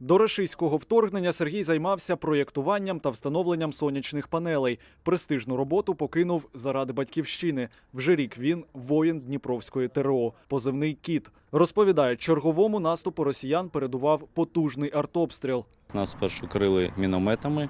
До рашистського вторгнення Сергій займався проєктуванням та встановленням сонячних панелей. Престижну роботу покинув заради батьківщини. Вже рік він воїн Дніпровської ТРО, позивний кіт. Розповідає, черговому наступу росіян передував потужний артобстріл. Нас спершу крили мінометами,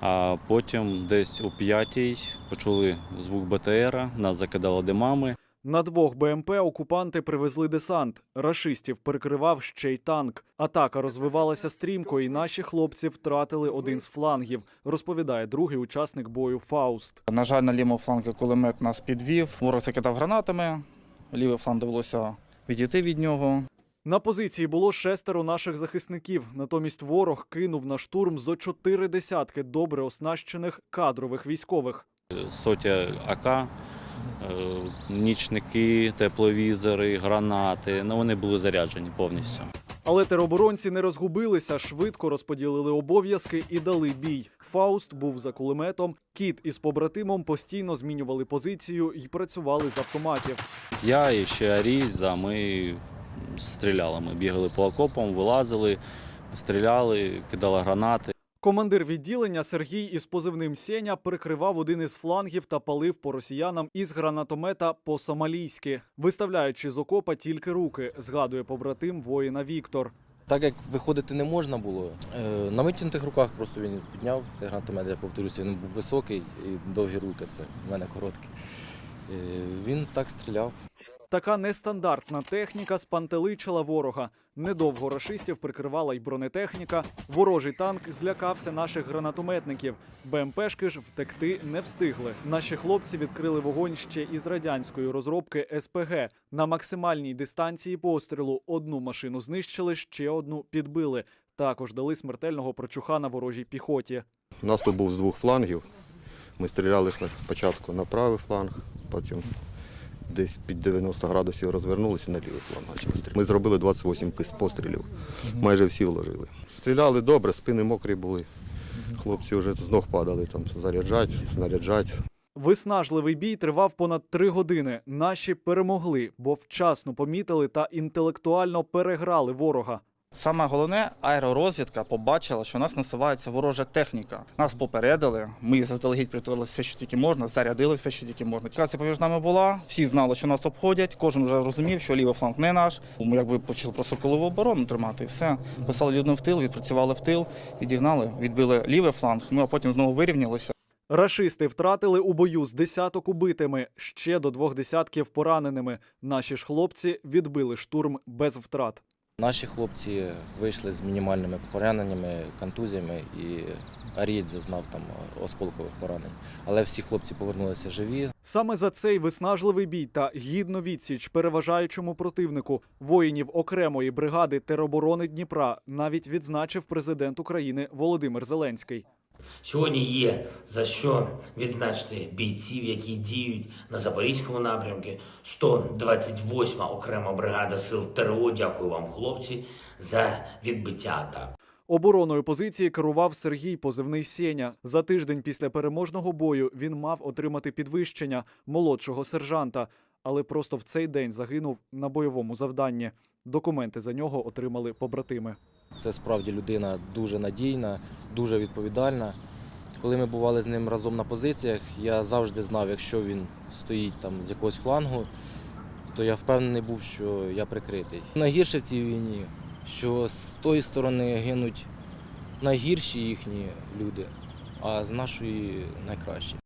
а потім десь о п'ятій почули звук БТРа, нас закидало димами. На двох БМП окупанти привезли десант. Рашистів перекривав ще й танк. Атака розвивалася стрімко, і наші хлопці втратили один з флангів. Розповідає другий учасник бою Фауст. На жаль, на лівому флангі кулемет нас підвів. Ворог закидав гранатами. Лівий фланг довелося відійти від нього. На позиції було шестеро наших захисників. Натомість ворог кинув на штурм зо чотири десятки добре оснащених кадрових військових. Сотя АК, нічники, тепловізори, гранати. Ну, вони були заряджені повністю. Але тероборонці не розгубилися, швидко розподілили обов'язки і дали бій. Фауст був за кулеметом. Кіт із побратимом постійно змінювали позицію і працювали з автоматів. Я і ще Аріс, да, ми стріляли. Ми бігали по окопам, вилазили, стріляли, кидали гранати. Командир відділення Сергій із позивним Сеня прикривав один із флангів та палив по росіянам із гранатомета по-сомалійськи, виставляючи з окопа тільки руки, згадує побратим воїна Віктор. Так як виходити не можна було, е, на витягнутих руках просто він підняв цей гранатомет, я повторюся, він був високий і довгі руки, це в мене короткі. Е, Він так стріляв. Така нестандартна техніка спантеличила ворога. Недовго рашистів прикривала й бронетехніка. Ворожий танк злякався наших гранатометників. БМПшки ж втекти не встигли. Наші хлопці відкрили вогонь ще із радянської розробки СПГ. На максимальній дистанції пострілу одну машину знищили, ще одну підбили. Також дали смертельного прочуха на ворожій піхоті. Наступ був з двох флангів. Ми стріляли спочатку на правий фланг, потім десь під 90 градусів розвернулися на лівий фланг. почали стріляти. Ми зробили 28 пис- пострілів, майже всі вложили. Стріляли добре, спини мокрі були. Хлопці вже з ног падали, там заряджать, снаряджать. Виснажливий бій тривав понад три години. Наші перемогли, бо вчасно помітили та інтелектуально переграли ворога. Саме головне, аеророзвідка побачила, що у нас насувається ворожа техніка. Нас попередили, ми заздалегідь приготували все, що тільки можна, зарядили все, що тільки можна. Комунікація поміж нами була, всі знали, що нас обходять, кожен вже розумів, що лівий фланг не наш. Ми якби почали просто колову оборону тримати і все. Писали людину в тил, відпрацювали в тил, відігнали, відбили лівий фланг, ну а потім знову вирівнялися. Рашисти втратили у бою з десяток убитими, ще до двох десятків пораненими. Наші ж хлопці відбили штурм без втрат. Наші хлопці вийшли з мінімальними пораненнями, контузіями, і Арієць зазнав там осколкових поранень. Але всі хлопці повернулися живі. Саме за цей виснажливий бій та гідну відсіч переважаючому противнику воїнів окремої бригади тероборони Дніпра навіть відзначив президент України Володимир Зеленський. Сьогодні є за що відзначити бійців, які діють на Запорізькому напрямку. 128 окрема бригада сил ТРО. Дякую вам, хлопці, за відбиття атак. Обороною позиції керував Сергій позивний Сеня. За тиждень після переможного бою він мав отримати підвищення молодшого сержанта, але просто в цей день загинув на бойовому завданні. Документи за нього отримали побратими. Це справді людина дуже надійна, дуже відповідальна. Коли ми бували з ним разом на позиціях, я завжди знав, якщо він стоїть там з якогось флангу, то я впевнений був, що я прикритий. Найгірше в цій війні, що з тої сторони гинуть найгірші їхні люди, а з нашої найкращі.